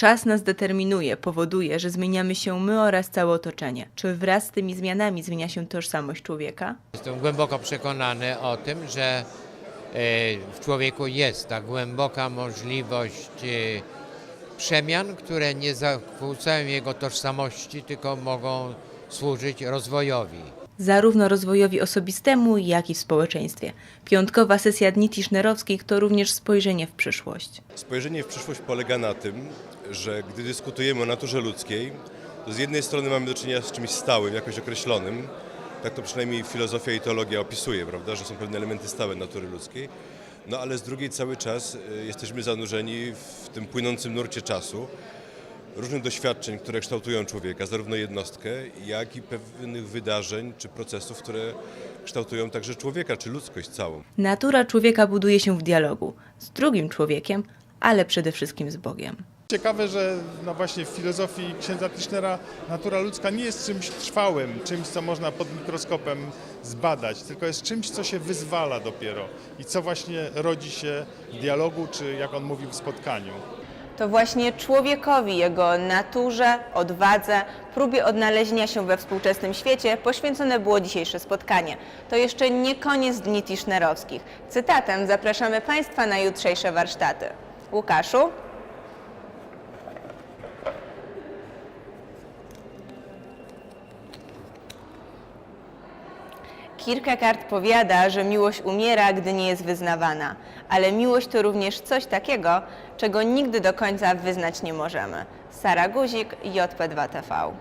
Czas nas determinuje, powoduje, że zmieniamy się my oraz całe otoczenie. Czy wraz z tymi zmianami zmienia się tożsamość człowieka? Jestem głęboko przekonany o tym, że e, w człowieku jest ta głęboka możliwość e, przemian, które nie zakłócają jego tożsamości, tylko mogą służyć rozwojowi. Zarówno rozwojowi osobistemu, jak i w społeczeństwie. Piątkowa sesja Dni Tischnerowskich to również spojrzenie w przyszłość. Spojrzenie w przyszłość polega na tym, że gdy dyskutujemy o naturze ludzkiej, to z jednej strony mamy do czynienia z czymś stałym, jakoś określonym, tak to przynajmniej filozofia i teologia opisuje, prawda, że są pewne elementy stałe natury ludzkiej, no ale z drugiej cały czas y, jesteśmy zanurzeni w tym płynącym nurcie czasu, różnych doświadczeń, które kształtują człowieka, zarówno jednostkę, jak i pewnych wydarzeń czy procesów, które kształtują także człowieka czy ludzkość całą. Natura człowieka buduje się w dialogu z drugim człowiekiem, ale przede wszystkim z Bogiem. Ciekawe, że no właśnie w filozofii księdza Tischnera natura ludzka nie jest czymś trwałym, czymś, co można pod mikroskopem zbadać, tylko jest czymś, co się wyzwala dopiero i co właśnie rodzi się w dialogu, czy jak on mówił, w spotkaniu. To właśnie człowiekowi, jego naturze, odwadze, próbie odnalezienia się we współczesnym świecie poświęcone było dzisiejsze spotkanie. To jeszcze nie koniec dni Tischnerowskich. Cytatem zapraszamy Państwa na jutrzejsze warsztaty. Łukaszu? Kierkegaard powiada, że miłość umiera, gdy nie jest wyznawana, ale miłość to również coś takiego, czego nigdy do końca wyznać nie możemy. Sara Guzik, JP2TV.